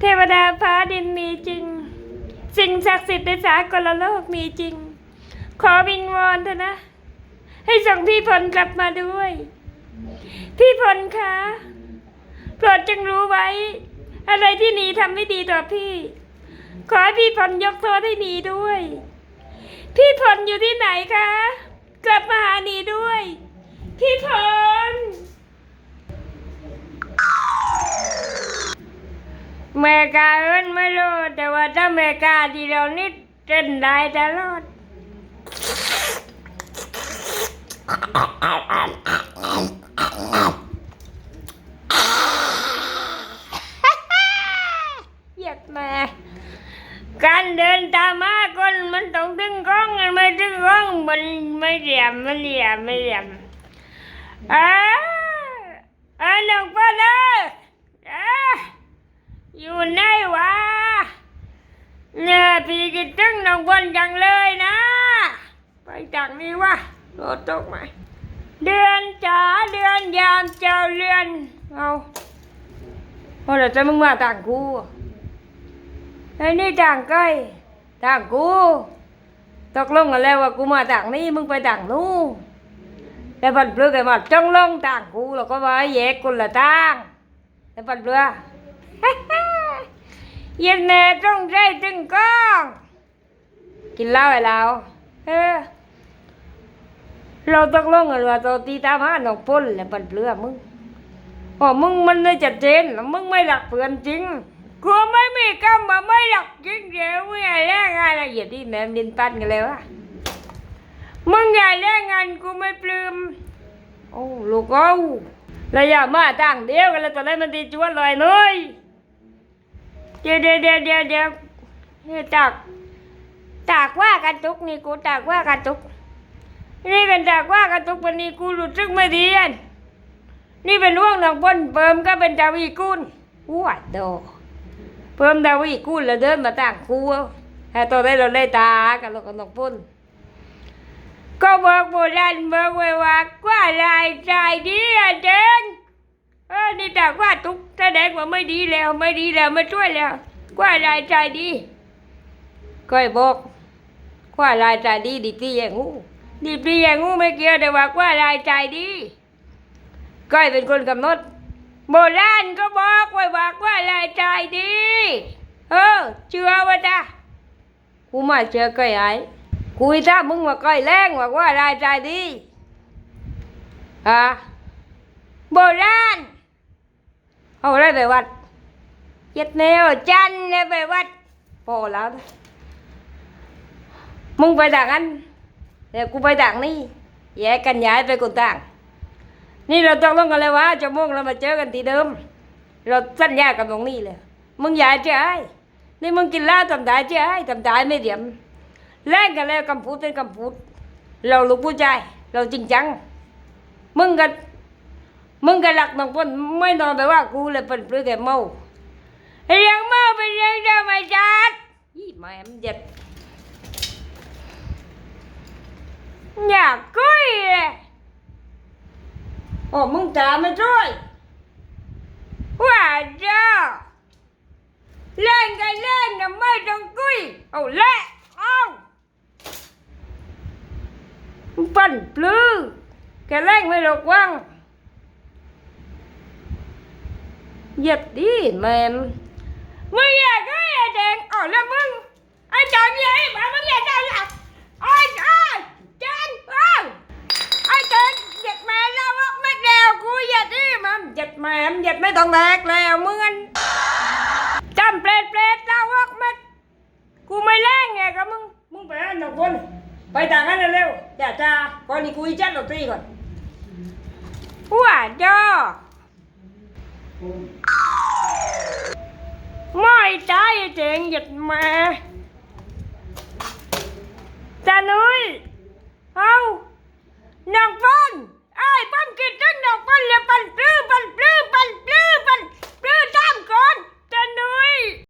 เทวดาฟ้าดินมีจริง สิ่งศักดิ์สิทธิ์ในสากลโลกมีจริง ขอวิงวอนเถอะนะ ให้ส่งพี่พลกลับมาด้วย พี่พลคะโปรดจงรู้ไว้ อะไรที่หนีทำไม่ดีต่อพี่ ขอให้พี่พลยกโทษให้หนีด้วย พี่พลอยู่ที่ไหนคะ กลับมาหา ถ้าแม่กาทีเรานิดเต้นได้ตลอดเหยียดแม่การเดินตามมาคนมันต้องถึงกล้องมันไม่ถึงกล้องมันไม่เหลี่ยมไมันเหลี่ยมไม่เหลี่ยมอ่าอ่าน้องป้าเด้ออ่าอยู่ไหนวะ เนี่ยพี่คิดถึงน้องบอลจังเลยนะ ไปจากนี้วะรถตกไหมเดือนจ๋าเดือนยามเจ้าเรือนเอาพอเดี๋ยวจะมึงมาต่างกูไอ้นี่ต่างใกล้ต่างกูตกลงกันแล้วว่ากูมาต่างนี้มึงไปต่างนู้นแต่ปันเปลือกไอ้มาจ้องลงต่างกูแล้วก็ว่าแยกคนละต่างแต่ปันเปลือกเย็นแน่ต้องใจถึง กินเหล้าไอ้เราเออเราตกลงกันว่าตัวตีตามหาหนองพ่นแล้วปันเปลือกมึงอ๋อมึงมันเลยจัดเจนแล้วมึงไม่รักเพื่อนจริงกูไม่มีกำมาไม่หลักจริงเดี๋ยวมึงอย่าแรงงานละเอียดที่แม่มดินปั้นกันเลยวะมึงอย่าแรงงานกูไม่ปลื้มโอ้ลูกเอาแล้วอย่ามาต่างเดียวกันแล้วตอนนี้มันตีจวนลอยเลยเดี๋ยวเดี๋ยวเดี๋ยวเดี๋ยวเดี๋ยวเฮ้ยตาก ตากว่ากันทุกนี่กูตากว่ากันทุก นี่เป็นตากว่ากันทุกวันนี้กูรู้สึกไม่ดีอันนี่เป็นห่วงหนังปนเปิมก็เป็นดาวีกุลวัดโดเพิ่มดาวิกูแล้วเดินมาต่างครูแต่ตอนนี้เราได้ตากันเราก็ต้องบนก็บอกโบราณบอกไว้ว่าว่าลายใจดีอะเจงเออนี่แต่ว่าทุกแสดงว่าไม่ดีแล้วไม่ดีแล้วไม่ช่วยแล้วว่าลายใจดีก็ให้บอก ว่าลายใจดีดีพี่อย่างงูดีพี่อย่างงูไม่เกี่ยวแต่ว่าว่าลายใจดีก็ให้เป็นคนกำหนดโบราณก็บอกไว้ว่าว่าลายใจดีเออเชื่อว่าจ้ะกูมาเจอก้อยไอ้คุยถ้ามึงว่าก้อยแรงว่าว่าลายใจดีฮะโบราณเอาอะไรไปวัดเย็ดแนวจันเนี่ยไปวัดพอแล้วนะ มึงไปต่างนั้นแต่กูไปต่างนี่แยกกันย้ายไปคนต่าง นี่เราต้องลงกันเลยว่าจะม่วงเรามาเจอกันที่เดิม เราสัญญากันตรงนี้เลยมึงย่าเจ้ยนี่มึงกินเหล้าทำได้เจ้ยทำได้ไม่เดียมแลกกันแล้วคำพูดเป็นคำพูด เราลูกผู้ชายเราจริงจัง มึงกันมึงกันหลักน้องพนไม่นอนไปว่ากูเลยเป็นเปลือแกเมาเรื่องเมาเป็นเรื่องธรรมชาติยี่แม่มเจ็ด อยากกุยเลยโอ้มึงตามมาด้วยว่าจ้าเล่นกันเล่นนะไม่ต้องกุ้ยเอาเละเอาปั่นปลื้อแกเล่นไม่หลอกว่างเหยียดดิแม่มมึงอยากให้ไอ้แดงอ๋อแล้วมึงไอ้จอมยัยมามึงอยากได้หลับไอ้ไอ้จานเอ้า ไอ้เจนหยัดแม่แล้วว่าไม่เดียวกูหยัด ดิมันหยัดแมมหยัดไม่ต้องแดกแล้วมึงอันจำเปรตเปรตแล้วว่ามันกูไม่แรงไงกับมึง มึงไปอันหนึ่งคนไปต่างกันเร็วๆอย่าจ้าก่อนนี้กูอีจัดดนตรีก่อนว่าจ้าไม่ใจไอ้เจงหยัดแม่จานุ้ยเอา